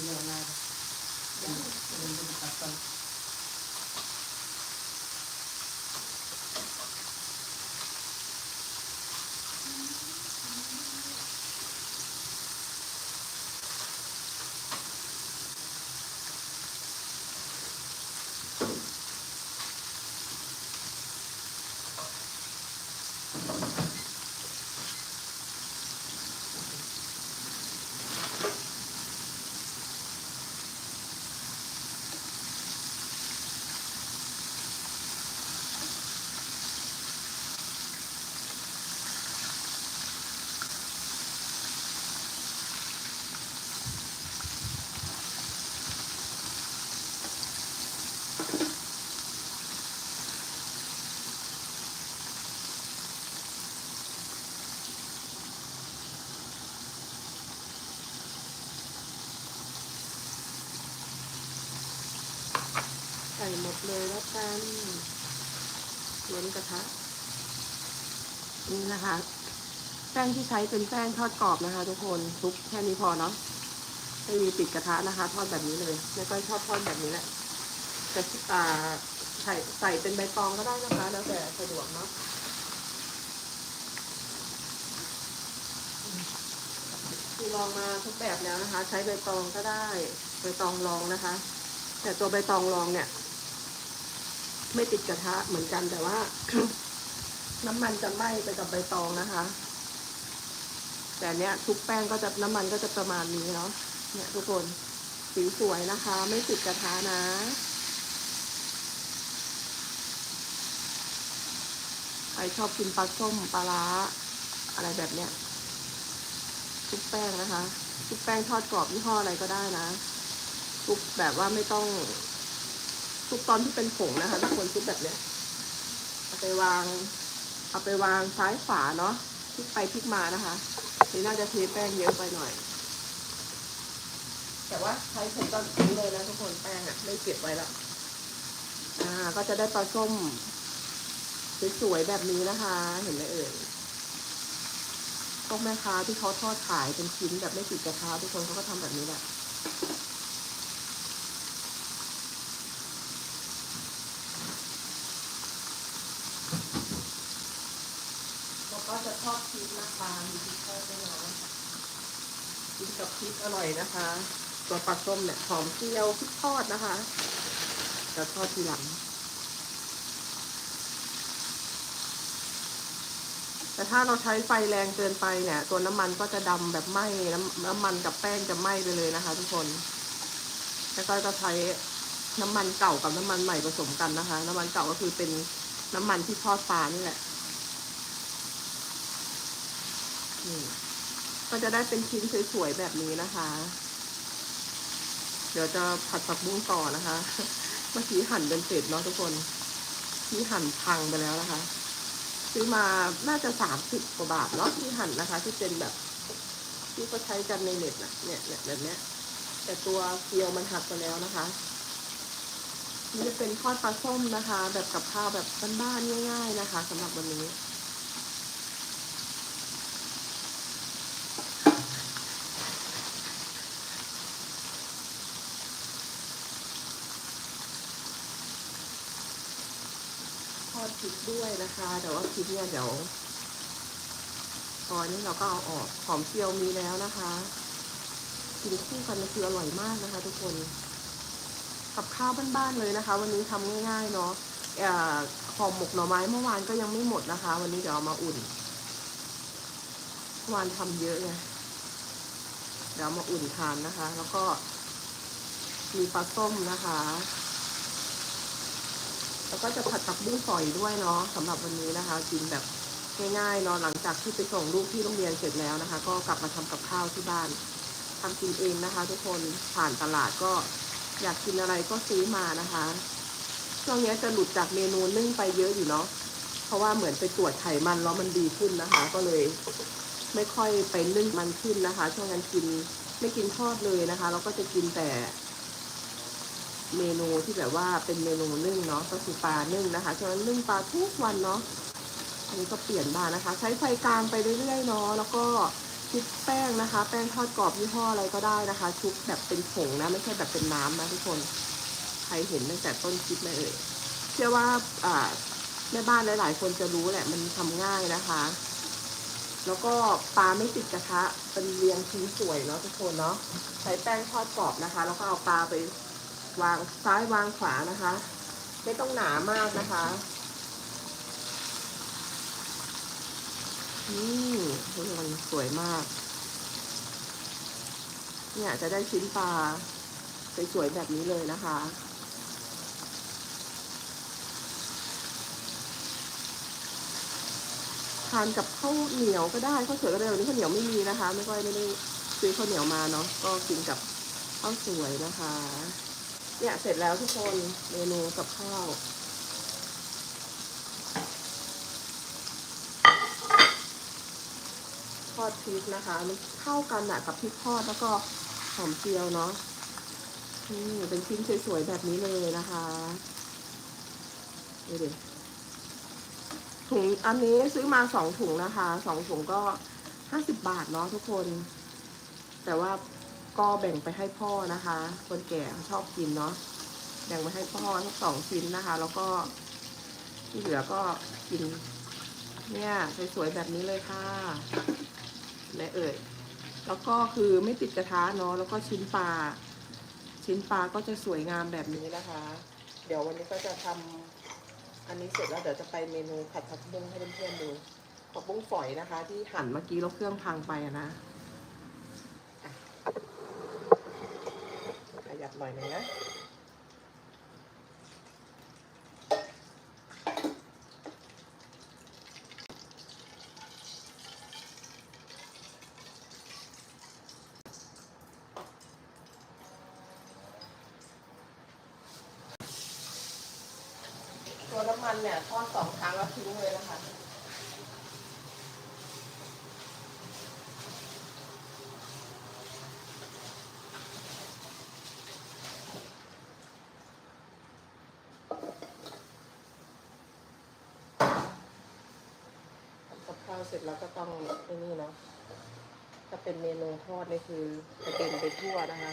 milionário. ส่หมดเลยแล้วกันล้นกระทะนี่นะคะ แป้งที่ใช้เป็นแป้งทอดกรอบนะคะ ทุกคนทุกแค่นี้พอเนาะไม่มีปิดกระทะนะคะ ทอดแบบนี้เลยแล้วก็ชอบทอดแบบนี้แหละจะอ่าใส่ใส่เป็นใบตองก็ได้นะคะ แล้วแต่สะดวกเนาะคือลองมาทุกแบบแล้วนะคะ ใช้ใบตองก็ได้ใบตองรองนะคะ แต่ตัวใบตองรองเนี่ย ไม่ติดกระทะเหมือนกันแต่ว่า น้ำมันจะไหม้ไปกับใบตองนะคะ แต่เนี้ยทุกแป้งก็จะน้ำมันก็จะประมาณนี้เนาะเนี่ยทุกคนสีสวยนะคะ ไม่ติดกระทะนะใครชอบกินปลาส้มปลาร้าอะไรแบบเนี้ยทุกแป้งนะคะทุกแป้งทอดกรอบยี่ห้ออะไรก็ได้นะทุกแบบว่าไม่ต้อง ทุกตอนที่เป็นผงนะคะทุกคนทุกแบบเนี้ยเอาไปวาง เอาไปวางซ้ายขวาเนาะพลิกไปพลิกมานะคะนี่น่าจะเทแป้งเยอะไปหน่อย แต่ว่าใช้ผงตอนนี้เลยนะทุกคนแป้งอะไม่เก็บไว้ละอ่า ก็จะได้ปลาส้มสวยๆแบบนี้นะคะ เห็นไหมเอ่ยพวกแม่ค้าที่เขาทอดขายเป็นชิ้นแบบไม่ติดกระทะทุกคนเขาก็ทำแบบนี้แหละ แล้วก็ จะทอดพริกนะคะมีพริกทอดด้วยเนาะกินกับพริกอร่อยนะคะ ตัวปลาส้มเนี่ยหอมเจียวพริกทอดนะคะจะทอดทีหลังแต่ถ้าเราใช้ไฟแรงเกินไปเนี่ย ตัวน้ำมันก็จะดำแบบไหม้น้ำน้ำมันกับแป้งจะไหม้ไปเลยนะคะ ทุกคนแล้วก็จะใช้น้ำมันเก่ากับน้ำมันใหม่ผสมกันนะคะ น้ำมันเก่าก็คือเป็นน้ำมันที่ทอดปลานี่แหละ นี่ก็จะได้เป็นชิ้นสวยๆแบบนี้นะคะ เดี๋ยวจะผัดผักบุ้งต่อนะคะ เมื่อกี้หั่นเป็นเศษเนาะทุกคนที่หั่นพังไปแล้วนะคะ ซื้อมาน่าจะสามสิบกว่าบาทเนาะที่หั่นนะคะ ที่เป็นแบบ ที่ก็ใช้กันในเน็ตนะเนี่ยเนี่ยแบบเนี้ย แต่ตัวเกลียวมันหักไปแล้วนะคะนี่จะเป็นทอดปลาส้มนะคะ แบบกับข้าวแบบบ้านๆง่าย ๆ นะคะสำหรับวันนี้ ทอดพริกด้วยนะ คะแต่ว่าพริกเนี่ยเดี๋ยวตอนนี้เราก็เอาออกหอมเจียวมีแล้วนะคะกินคู่กันมันคืออร่อยมากนะคะ ทุกคนกับข้าวบ้านๆเลยนะคะ วันนี้ทำง่ายๆเนาะเอ่อห่อหมกหน่อไม้เมื่อวานก็ยังไม่หมดนะคะ วันนี้เดี๋ยวเอามาอุ่นเมื่อวานทำเยอะไงเดี๋ยวมาอุ่นทานนะคะ แล้วก็มีปลาส้มนะคะ แล้วก็จะผัดผักบุ้งฝอยด้วยเนาะสำหรับวันนี้นะคะ กินแบบง่ายๆเนาะหลังจากที่ไปส่งลูกที่โรงเรียนเสร็จแล้วนะคะ ก็กลับมาทำกับข้าวที่บ้านทำกินเองนะคะ ทุกคนผ่านตลาดก็อยากกินอะไรก็ซื้อมานะคะช่วงนี้จะหลุดจากเมนูนึ่งไปเยอะอยู่เนาะเพราะว่าเหมือนไปตรวจไขมันแล้วมันดีขึ้นนะคะ ก็เลยไม่ค่อยไปนึ่งมันขึ้นนะคะ ช่วงนั้นกินไม่กินทอดเลยนะคะแล้วก็จะกินแต่ เมนูที่แบบว่าเป็นเมนูนึ่งเนาะก็คือปลานึ่งนะคะฉะนั้นนึ่งปลาทุกวันเนาะอันนี้ก็เปลี่ยนบ้างนะคะ ใช้ไฟกลางไปเรื่อยๆเนาะแล้วก็ชุบแป้งนะคะ แป้งทอดกรอบยี่ห้ออะไรก็ได้นะคะ ชุบแบบเป็นผงนะไม่ใช่แบบเป็นน้ำนะทุกคนใครเห็นตั้งแต่ต้นคลิปไหมเอ่ยเชื่อว่าอ่าแม่บ้านหลาย ๆ คนจะรู้แหละมันทำง่ายนะคะ แล้วก็ปลาไม่ติดกระทะเป็นเรียงชิ้นสวยเนาะทุกคนเนาะใช้แป้งทอดกรอบนะคะ แล้วก็เอาปลาไป วางซ้ายวางขวานะคะ ไม่ต้องหนามากนะคะนี่ทุกคนสวยมาก เนี่ยจะได้ชิ้นปลาสวยๆแบบนี้เลยนะคะทานกับข้าวเหนียวก็ได้ข้าวสวยก็ได้วันนี้ข้าวเหนียวไม่มีนะคะ ไม่ค่อยไม่ได้ซื้อข้าวเหนียวมาเนาะก็กินกับข้าวสวยนะคะ เนี่ยเสร็จแล้วทุกคนเมนูกับข้าวทอดพริกนะคะ มันเข้ากันอะกับพริกทอดแล้วก็หอมเจียวเนาะนี่เป็นชิ้นสวยๆแบบนี้เลยนะคะดูดิถุงอันนี้ซื้อมาสองถุงนะคะสองถุงก็ห้าสิบบาทเนาะทุกคน แต่ว่า ก็แบ่งไปให้พ่อนะคะ คนแก่ชอบกินเนาะแบ่งไปให้พ่อทั้งสองชิ้นนะคะ แล้วก็ที่เหลือก็กิน เนี่ยสวยๆแบบนี้เลยค่ะแม่เอ่ยแล้วก็คือไม่ติดกระทะเนาะแล้วก็ชิ้นปลาชิ้นปลาก็จะสวยงามแบบนี้นะคะ เดี๋ยววันนี้ก็จะทำอันนี้เสร็จแล้วเดี๋ยวจะไปเมนูผัดผักบุ้งให้เพื่อนๆดูผักบุ้งฝอยนะคะ ที่หั่นเมื่อกี้แล้วเครื่องพังไปนะอะขยับ หน่อยหนึงนะตัวน้ำมันเนี่ยทอดสองครั้งแล้วทิ้งเลยนะคะ ทำกับข้าว เสร็จแล้วก็ต้องไอ้นี่เนาะถ้าเป็นเมนูทอดนี่คือกระเด็นไปทั่วนะคะ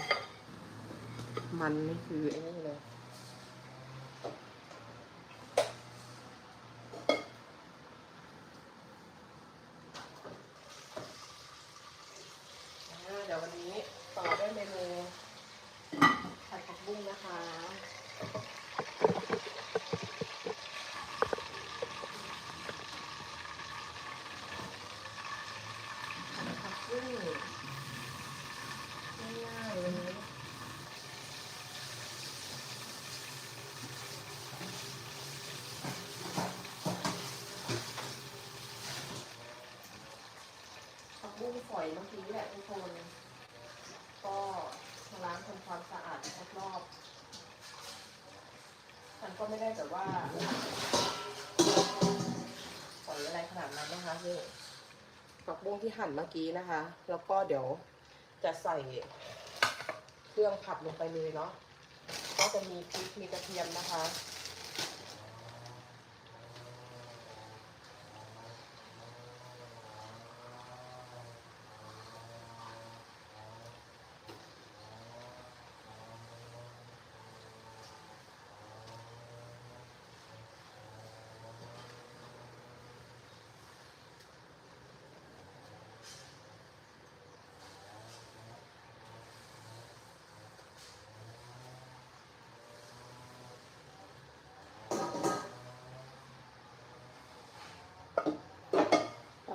มันนี่คือไอ้นี่เลย อ่าเดี๋ยววันนี้ต่อด้วยเมนูผัดผักบุ้งนะคะ ผัดผักบุ้งง่ายๆวันนี้ผักบุ้งฝอย เมื่อกี้แหละทุกคน ก็ล้างทำความสะอาดรอบๆฉันก็ไม่ได้แบบว่าปล่อยอะไรขนาดนั้นนะคะคือผักบุ้งที่หั่นเมื่อกี้นะคะ แล้วก็เดี๋ยวจะใส่เครื่องผัดลงไปเลยเนาะ ก็จะมีพริกมีกระเทียมนะคะ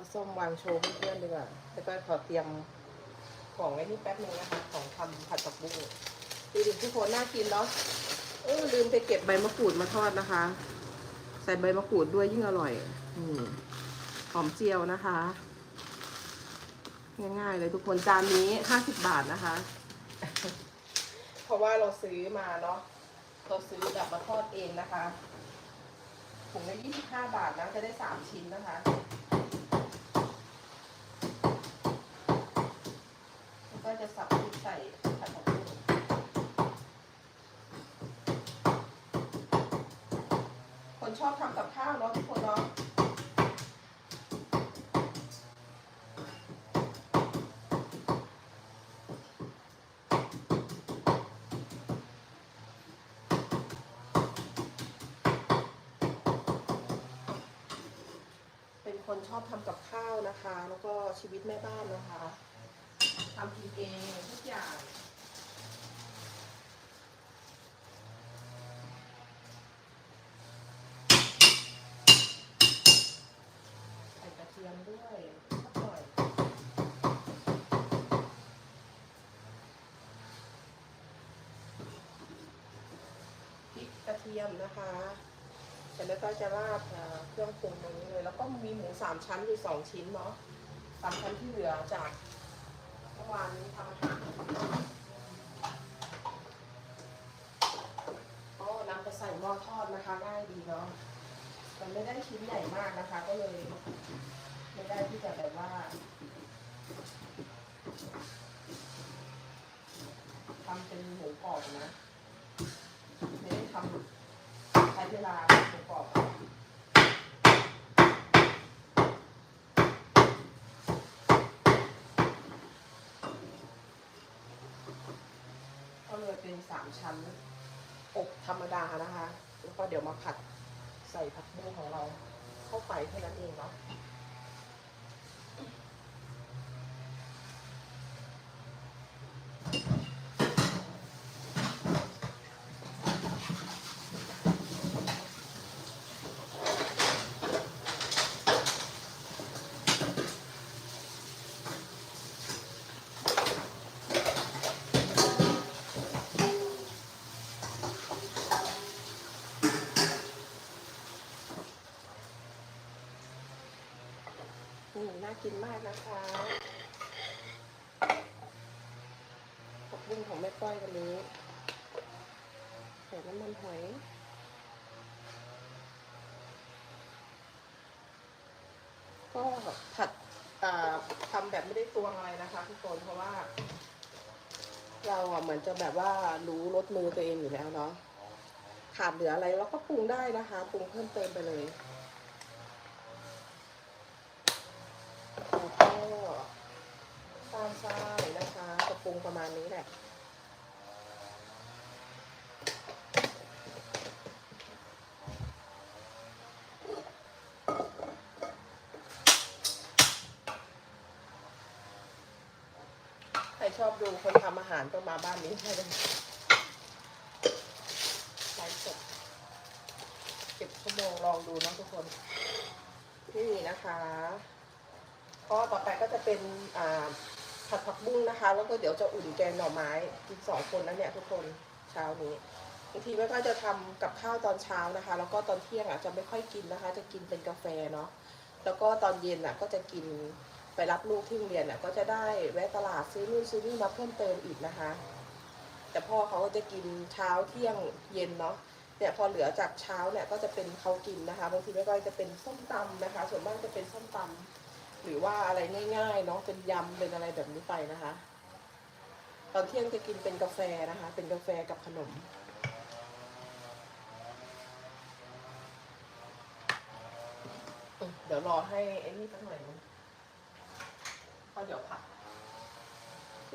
าส้มวางโชว์เพื่อนๆดีกว่าแล้วก็ขอเตรียมของไว้นี่แป๊บนึงนะคะ ของทำผัดผักบุ้งดูดิทุกคนน่ากินเนาะเออลืมไปเก็บใบมะกรูดมาทอดนะคะ ใส่ใบมะกรูดด้วยยิ่งอร่อยอืมหอมเจียวนะคะ ง่ายๆเลยทุกคนจานนี้ห้าสิบบาทนะคะ เพราะว่าเราซื้อมาเนาะเราซื้อแบบมาทอดเองนะคะถุงละยี่สิบห้าบาทนะจะได้สามชิ้นนะคะ ก็จะสับพริกใส่ผักบุ้งคนชอบทำกับข้าวเนาะทุกคนเนาะเป็นคนชอบทำกับข้าวนะคะ แล้วก็ชีวิตแม่บ้านนะคะ ทำกินเองทุกอย่าง ใส่กระเทียมด้วยอร่อยพริกกระเทียมนะคะเสร็จแล้วก็จะราดอ่าเครื่องปรุงตรงนี้เลย แล้วก็มีหมูสามชั้นอยู่สองชิ้นเนาะสามชั้นที่เหลือจาก เมื่อวานนี้ทำอาหารก็นำไปใส่หม้อทอดนะคะง่ายดีเนาะ มันไม่ได้ชิ้นใหญ่มากนะคะ ก็เลย ไม่ได้ที่จะแบบว่าทำเป็นหมูกรอบนะ ไม่ได้ทำใช้เวลาหมูกรอบก็ เป็นสามชั้น อบธรรมดานะคะ แล้วก็เดี๋ยวมาผัดใส่ผักบุ้งของเราเข้าไปเท่านั้นเองเนาะ อืมน่ากินมากนะคะผักบุ้งของแม่ก้อยวันนี้ใส่น้ำมันหอยก็ผัดทำแบบไม่ได้ตวงอะไรนะคะทุกคนเพราะว่า เราเหมือนจะแบบว่ารู้รสมือตัวเองอยู่แล้วเนาะขาดเหลืออะไรเราก็ปรุงได้นะคะปรุงเพิ่มเติมไปเลย แล้วก็ตามทรายนะคะกระปรุ งประมาณนี้แหละ ใครชอบดูคนทำอาหารก็มาบ้านนี้ได้เลยไลฟ์สดเก็บชั่วโมงลองดูนะทุกคน นี่นะคะก็ต่อไปก็จะเป็นอ่า ผัดผักบุ้งนะคะ แล้วก็เดี๋ยวจะอุ่นแกงหน่อไม้กินสองคนแล้วเนี่ยทุกคนเช้านี้บางทีแม่ก็จะทำกับข้าวตอนเช้านะคะ แล้วก็ตอนเที่ยงอะจะไม่ค่อยกินนะคะ จะกินเป็นกาแฟเนาะแล้วก็ตอนเย็นอะก็จะกินไปรับลูกที่โรงเรียนอะก็จะได้แวะตลาดซื้อนู่นซื้อนี่มาเพิ่มเติมอีกนะคะ แต่พ่อเขาก็จะกินเช้าเที่ยงเย็นเนาะเนี่ยพอเหลือจากเช้าเนี่ยก็จะเป็นเขากินนะคะบางทีแม่ก็จะเป็นส้มตำนะคะ ส่วนมากจะเป็นส้มตำ หรือว่าอะไรง่ายๆเนาะเป็นยำเป็นอะไรแบบนี้ไปนะคะ ตอนเที่ยงจะกินเป็นกาแฟนะคะ เป็นกาแฟกับขนม เดี๋ยวรอให้ไอ้นี่สักหน่อยนึงก็เดี๋ยวผัด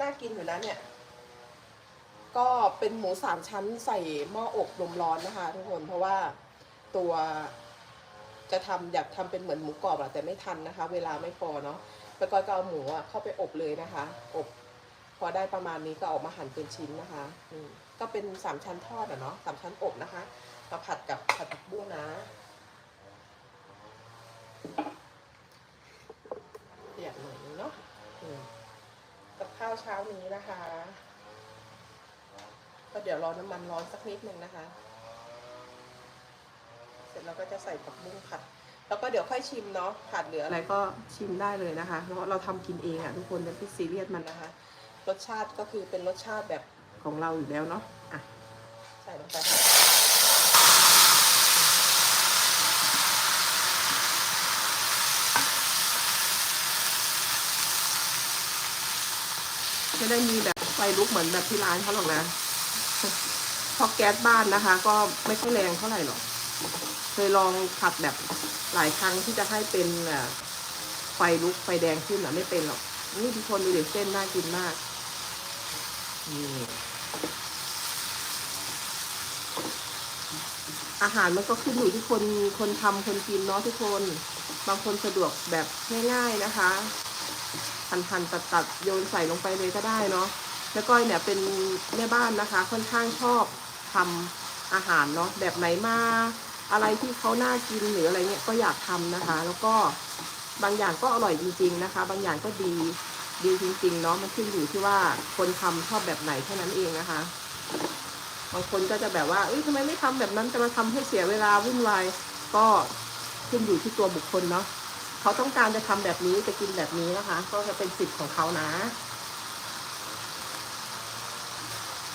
น่ากินอยู่นะเนี่ย ก็เป็นหมูสามชั้นใส่หม้ออบลมร้อนนะคะ ทุกคนเพราะว่าตัว จะทำอยากทำเป็นเหมือนหมูกรอบอะแต่ไม่ทันนะคะ เวลาไม่พอเนาะแล้วก็ก็เอาหมูอะเข้าไปอบเลยนะคะ อบ พอได้ประมาณนี้ก็ออกมาหั่นเป็นชิ้นนะคะอืมก็เป็นสามชั้นทอดอะเนาะสามชั้นอบนะคะมาผัดกับผัดผักบุ้งนะเปียกหน่อยนึงเนาะกับข้าวเช้านี้นะคะ ก็เดี๋ยวรอน้ำมันร้อนสักนิดนึงนะคะ เร็จแล้วก็จะใส่ผักบุ้งผัด แล้วก็เดี๋ยวค่อยชิมเนาะผัดเหลืออะไรก็ชิมได้เลยนะคะเพราะเราทำกินเองอะทุกคนอย่าไปซีเรียสมันนะคะ รสชาติก็คือเป็นรสชาติแบบของเราอยู่แล้วเนาะอะใส่ลงไปค่ะไม่ได้มีแบบไฟลุกเหมือนแบบที่ร้านเขาหรอกนะเพราะแก๊สบ้านนะคะ ก็ไม่ค่อยแรงเท่าไหร่หรอก เคยลองผัดแบบหลายครั้งที่จะให้เป็นเอ่อไฟลุกไฟแดงขึ้นอะไม่เป็นหรอก นี่ทุกคนดูเด็กเส้นน่ากินมาก นี่อาหารมันก็ขึ้นอยู่ที่คนคนทำคนกินเนาะทุกคน บางคนสะดวกแบบง่ายๆนะคะหั่นๆตัดๆโยนใส่ลงไปเลยก็ได้เนาะแล้วก้อยเนี่ยเป็นแม่บ้านนะคะ ค่อนข้างชอบทำอาหารเนาะแบบไหนมา อะไรที่เขาน่ากินหรืออะไรเงี้ยก็อยากทำนะคะ แล้วก็บางอย่างก็อร่อยจริง ๆนะคะ บางอย่างก็ดีดีจริงๆเนาะมันขึ้นอยู่ที่ว่าคนทำชอบแบบไหนแค่นั้นเองนะคะ บางคนก็จะแบบว่าเอ้ยทำไมไม่ทำแบบนั้นจะมาทำให้เสียเวลาวุ่นวายก็ขึ้นอยู่ที่ตัวบุคคลเนาะเขาต้องการจะทำแบบนี้จะกินแบบนี้นะคะ ก็จะเป็นสิทธิ์ของเขานะ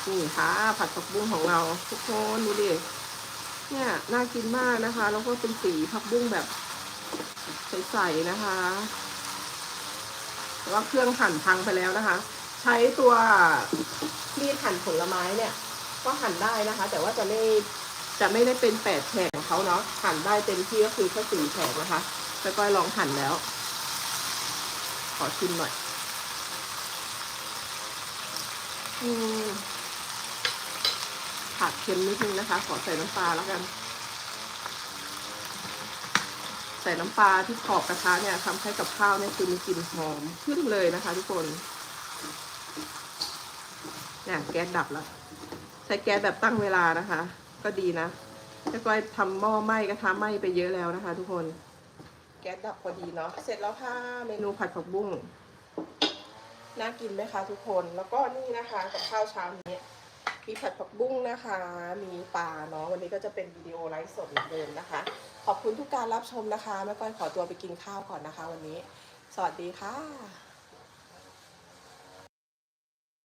นี่ค่ะผัดผักบุ้งของเราทุกคนดูดิ เนี่ยน่ากินมากนะคะ แล้วก็เป็นสีผักบุ้งแบบใสๆนะคะแต่ว่าเครื่องหั่นพังไปแล้วนะคะ ใช้ตัวมีดหั่นผลไม้เนี่ย ก็หั่นได้นะคะ แต่ว่าจะไม่จะไม่ได้เป็นแปดแฉกของเขาเนาะหั่นได้เต็มที่ก็คือแค่สี่แฉกนะคะแล้วก็ลองหั่นแล้ว ขอชิมหน่อย อืม ผัดเค็มนิดนึงนะคะ ขอใส่น้ำปลาแล้วกัน ใส่น้ำปลาที่ขอบกระทะเนี่ยทำให้กับข้าวเนี่ยคือมีกลิ่นหอมขึ้นเลยนะคะ ทุกคนเนี่ยแก๊สดับแล้วใช้แก๊สแบบตั้งเวลานะคะ ก็ดีนะแล้วก็ทำหม้อไหม้กระทะไหม้ไปเยอะแล้วนะคะ ทุกคน แก๊สดับพอดีเนาะเสร็จแล้วค่ะเมนูผัดผักบุ้งน่ากินไหมคะทุกคนแล้วก็นี่นะคะกับข้าวเช้านี้ มีผัดผักบุ้งนะคะ มีปลาเนาะวันนี้ก็จะเป็นวิดีโอไลฟ์สดเหมือนเดิมนะคะ ขอบคุณทุกการรับชมนะคะแม่ก้อยขอตัวไปกินข้าวก่อนนะคะ วันนี้ สวัสดีค่ะ